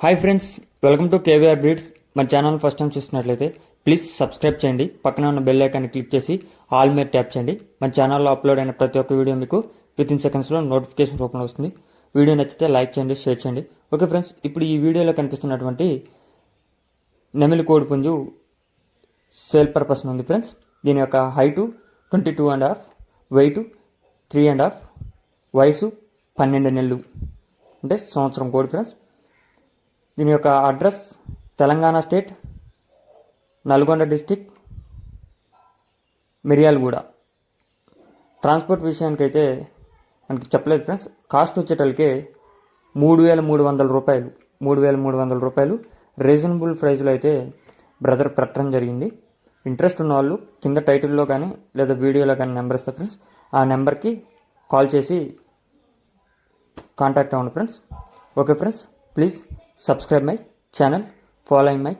Hi friends welcome to KVR breeds మన channel first time చూసినట్లయితే please subscribe చేయండి. పక్కన ఉన్న బెల్ ఐకాన్ని క్లిక్ చేసి ఆల్ మీద ట్యాప్ చేయండి. మన ఛానల్లో అప్లోడ్ అయిన ప్రతి ఒక్క వీడియో మీకు విత్ ఇన్ సెకండ్స్లో నోటిఫికేషన్ రూపంలో వస్తుంది. వీడియో నచ్చితే లైక్ చేయండి షేర్ చేయండి. ఓకే ఫ్రెండ్స్ ఇప్పుడు ఈ వీడియోలో కనిపిస్తున్నటువంటి నెమిలి కోడి పుంజు సేల్ పర్పస్ ఉంది ఫ్రెండ్స్ దీని యొక్క height twenty two and half weight three and half వయసు పన్నెండు నెలలు. అంటే సంవత్సరం కోడి ఫ్రెండ్స్ దీని యొక్క address Telangana state Nalgonda district Miryalaguda. Transport విషయానికైతే మనకి చెప్పలేదు ఫ్రెండ్స్. కాస్ట్ వచ్చేటలకే మూడు వేల మూడు వందల రూపాయలు మూడు వేల మూడు వందల రూపాయలు. రీజనబుల్ ప్రైస్లో అయితే బ్రదర్ పెట్టడం జరిగింది. ఇంట్రెస్ట్ ఉన్న వాళ్ళు కింద టైటిల్లో కానీ లేదా వీడియోలో కానీ నెంబర్ ఇస్తా ఫ్రెండ్స్ ఆ నెంబర్కి కాల్ చేసి కాంటాక్ట్ అవ్వండి friends. Okay friends please subscribe my channel following my